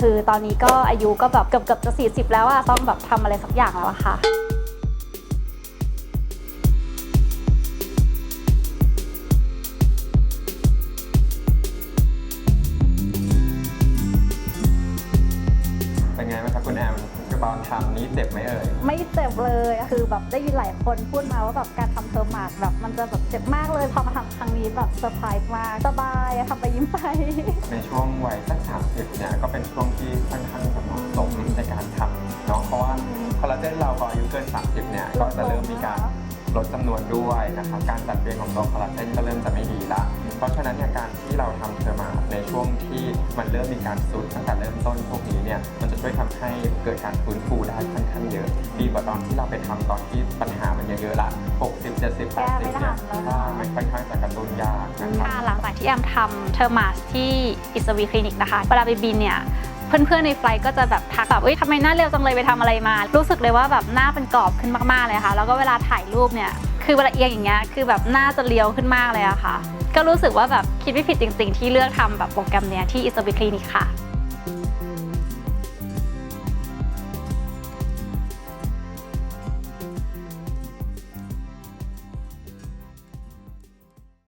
คือตอนนี้ก็อายุก็แบบเกือบเกือบจะ 40 แล้วอะต้องแบบทำอะไรสักอย่างแล้วอะค่ะ เป็นไงบ้างครับคุณแอมกระตอนทำนี้เจ็บไหมเอ่ย ไม่เจ็บเลยอะคือแบบได้ยินหลายคนพูดมาว่าแบบการทำเทอร์มาสแบบมันจะแบบเจ็บมากเลยพอมาทำครั้งนี้แบบเซอร์ไพรส์มากสบายอะทำไปยิ้มไป ในช่วงวัยสักสามสิบเนี่ยก็เป็นช่วง กิน 30 เนี่ย ก็จะเริ่มมีการลดจำนวนด้วยนะครับ การจัดเรียงของตัวคอลลาเจนก็เริ่มจะไม่ดีละ เพราะฉะนั้นเนี่ยการที่เราทำเทอร์มาในช่วงที่มันเริ่มมีการซุดตั้งแต่เริ่มต้นพวกนี้เนี่ย มันจะช่วยทำให้เกิดการฟื้นฟูได้ค่อนข้างเยอะ ดีกว่าตอนที่เราไปทำตอนที่ปัญหามันเยอะๆละ 60 70 80เนี่ยนแล้วใช่มันค่อนข้างจะกระตุ้นยากนะครับหลังจากที่แอมทำเทอร์มาสที่อิสวีคลินิกนะคะเวลาไปบินเนี่ย เพื่อนๆในไฟล์ก็จะแบบทักแบบเอ้ยทำไมหน้าเร็วจังเลยไปทำอะไรมา รู้สึกเลยว่าแบบหน้าเป็นกรอบขึ้นมากๆเลยค่ะ แล้วก็เวลาถ่ายรูปเนี่ยคือเวลาเอียงอย่างเงี้ยคือแบบหน้าจะเรียวขึ้นมากเลยอะค่ะ ก็รู้สึกว่าแบบคิดไม่ผิดจริง ๆ ที่เลือกทำแบบโปรแกรมเนี้ยที่อิสบิคลินิกค่ะ